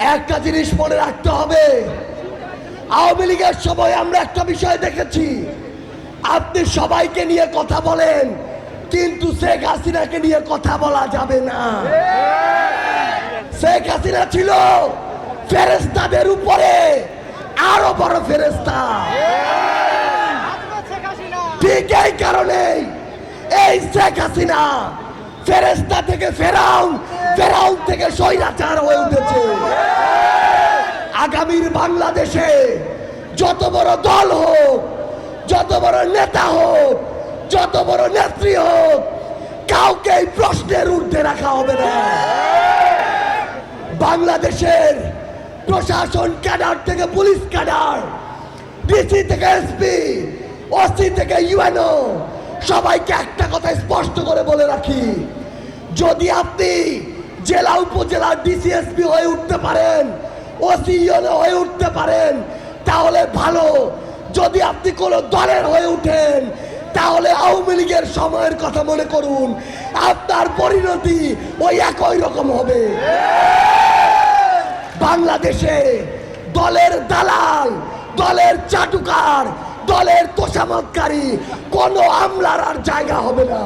একটা জিনিস মনে রাখতে হবে। আওয়ামী লীগের সময় আমরা একটা বিষয় দেখেছি। আপনি সবাইকে নিয়ে কথা বলেন, কিন্তু শেখ হাসিনাকে নিয়ে কথা বলা যাবে না। শেখ হাসিনা ছিল ফেরেস্তাদের উপরে আরও বড় ফেরেস্তা ঠিক এই কারণেই এই শেখ হাসিনা ফেরেস্তা থেকে ফেরাউন ফেরাউন থেকে স্বৈরাচার হয়ে উঠেছে। বাংলাদেশে যত বড় দল হোক, যত বড় নেতা হোক, যত বড় নেত্রী হোক, কাউকে এই প্রশ্নের ঊর্ধ্বে রাখা হবে না। বাংলাদেশের প্রশাসন ক্যাডার থেকে পুলিশ ক্যাডার, ডিসি থেকে এসপি, ওসি থেকে ইউএনও, সবাইকে একটা কথা স্পষ্ট করে বলে রাখি, যদি আপনি জেলা, উপজেলার ডিসিএসপি হয়ে উঠতে পারেন ওসি হয়ে উঠতে পারেন, তাহলে ভালো। যদি আপনি কোনো দলের হয়ে উঠেন, তাহলে আওয়ামী লীগের সময়ের কথা মনে করুন। আপনার পরিণতি ওই একই রকম হবে। বাংলাদেশে দলের দালাল, দলের চাটুকার, দলের তোষামতকারী কোন আমলার আর জায়গা হবে না।